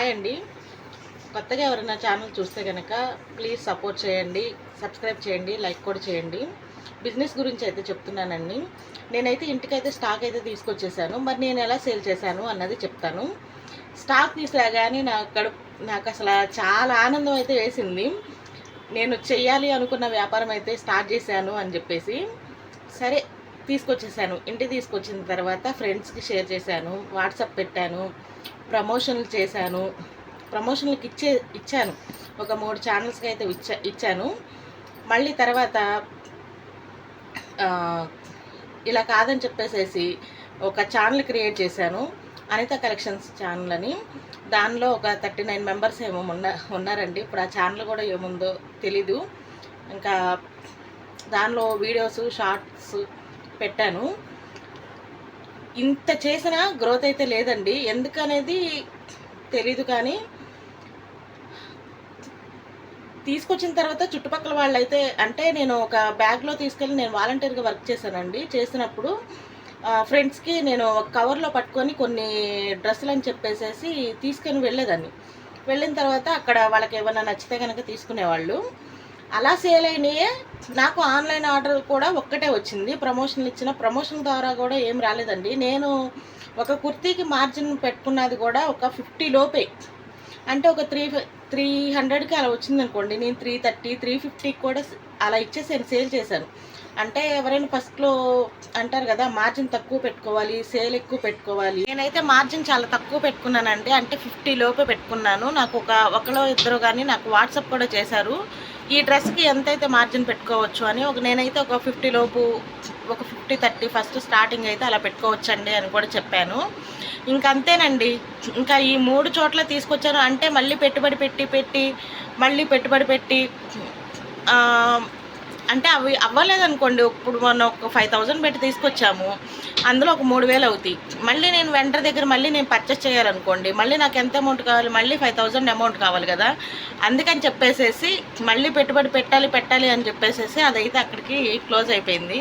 Hi అండి. కొత్తగా ఎవరైనా ఛానల్ చూస్తే కనుక ప్లీజ్ సపోర్ట్ చేయండి సబ్స్క్రైబ్ చేయండి లైక్ కూడా చేయండి. బిజినెస్ గురించి అయితే చెప్తున్నానండి. నేనైతే ఇంటికైతే స్టాక్ అయితే తీసుకొచ్చేసాను. మరి నేను ఎలా సేల్ చేశాను అన్నది చెప్తాను. స్టాక్ తీసుకురాగానే నాకు కడుపు నాకు అసలు చాలా ఆనందం అయితే వేసింది. నేను చెయ్యాలి అనుకున్న వ్యాపారం అయితే స్టార్ట్ చేశాను అని చెప్పేసి సరే తీసుకొచ్చేసాను. ఇంటి తీసుకొచ్చిన తర్వాత ఫ్రెండ్స్కి షేర్ చేశాను వాట్సాప్ పెట్టాను. ప్రమోషన్లు చేశాను. ప్రమోషన్లకు ఇచ్చే ఇచ్చాను. ఒక మూడు ఛానల్స్కి అయితే ఇచ్చా ఇచ్చాను. మళ్ళీ తర్వాత ఇలా కాదని చెప్పేసేసి ఒక ఛానల్ క్రియేట్ చేశాను. అనిత కలెక్షన్స్ ఛానల్ అని. దానిలో ఒక థర్టీ నైన్ మెంబర్స్ ఏమో ఉన్న ఉన్నారండి. ఇప్పుడు ఆ ఛానల్ కూడా ఏముందో తెలీదు. ఇంకా దానిలో వీడియోస్ షార్ట్స్ పెట్టాను. ఇంత చేసినా గ్రోత్ అయితే లేదండి. ఎందుకనేది తెలీదు కానీ తీసుకొచ్చిన తర్వాత చుట్టుపక్కల వాళ్ళు అయితే అంటే నేను ఒక బ్యాగ్లో తీసుకెళ్ళి నేను వాలంటీర్గా వర్క్ చేశానండి. చేసినప్పుడు ఫ్రెండ్స్కి నేను ఒక కవర్లో పట్టుకొని కొన్ని డ్రెస్సులు అని చెప్పేసేసి తీసుకొని వెళ్ళేదాన్ని. వెళ్ళిన తర్వాత అక్కడ వాళ్ళకి ఏమైనా నచ్చితే కనుక తీసుకునేవాళ్ళు. అలా సేల్ అయినాయే. నాకు ఆన్లైన్ ఆర్డర్ కూడా ఒక్కటే వచ్చింది. ప్రమోషన్ ఇచ్చిన ప్రమోషన్ ద్వారా కూడా ఏం రాలేదండి. నేను ఒక కుర్తీకి మార్జిన్ పెట్టుకున్నది కూడా ఒక ఫిఫ్టీ లోపే. అంటే ఒక త్రీ త్రీ హండ్రెడ్కి అలా వచ్చింది అనుకోండి నేను త్రీ థర్టీ త్రీ ఫిఫ్టీకి కూడా అలా ఇచ్చేసాను సేల్ చేశాను. అంటే ఎవరైనా ఫస్ట్లో అంటారు కదా మార్జిన్ తక్కువ పెట్టుకోవాలి సేల్ ఎక్కువ పెట్టుకోవాలి. నేనైతే మార్జిన్ చాలా తక్కువ పెట్టుకున్నానండి. అంటే ఫిఫ్టీ లోపే పెట్టుకున్నాను. నాకు ఒక ఒకలో ఇద్దరు కానీ నాకు వాట్సాప్ కూడా చేశారు. ఈ డ్రెస్కి ఎంతైతే మార్జిన్ పెట్టుకోవచ్చు అని ఒక నేనైతే ఒక ఫిఫ్టీ లోపు ఒక ఫిఫ్టీ థర్టీ ఫస్ట్ స్టార్టింగ్ అయితే అలా పెట్టుకోవచ్చండి అని కూడా చెప్పాను. ఇంకంతేనండి ఇంకా ఈ మూడు చోట్ల తీసుకొచ్చాను. అంటే మళ్ళీ పెట్టుబడి పెట్టి పెట్టి మళ్ళీ పెట్టుబడి పెట్టి అంటే అవి అవ్వలేదనుకోండి ఇప్పుడు మనం ఒక ఫైవ్ థౌజండ్ పెట్టి తీసుకొచ్చాము అందులో ఒక మూడు వేలు అవుతాయి. మళ్ళీ నేను వెంటర్ దగ్గర మళ్ళీ నేను పర్చేస్ చేయాలనుకోండి మళ్ళీ నాకు ఎంత అమౌంట్ కావాలి మళ్ళీ ఫైవ్ థౌజండ్ అమౌంట్ కావాలి కదా అందుకని చెప్పేసేసి మళ్ళీ పెట్టుబడి పెట్టాలి పెట్టాలి అని చెప్పేసేసి అదైతే అక్కడికి క్లోజ్ అయిపోయింది.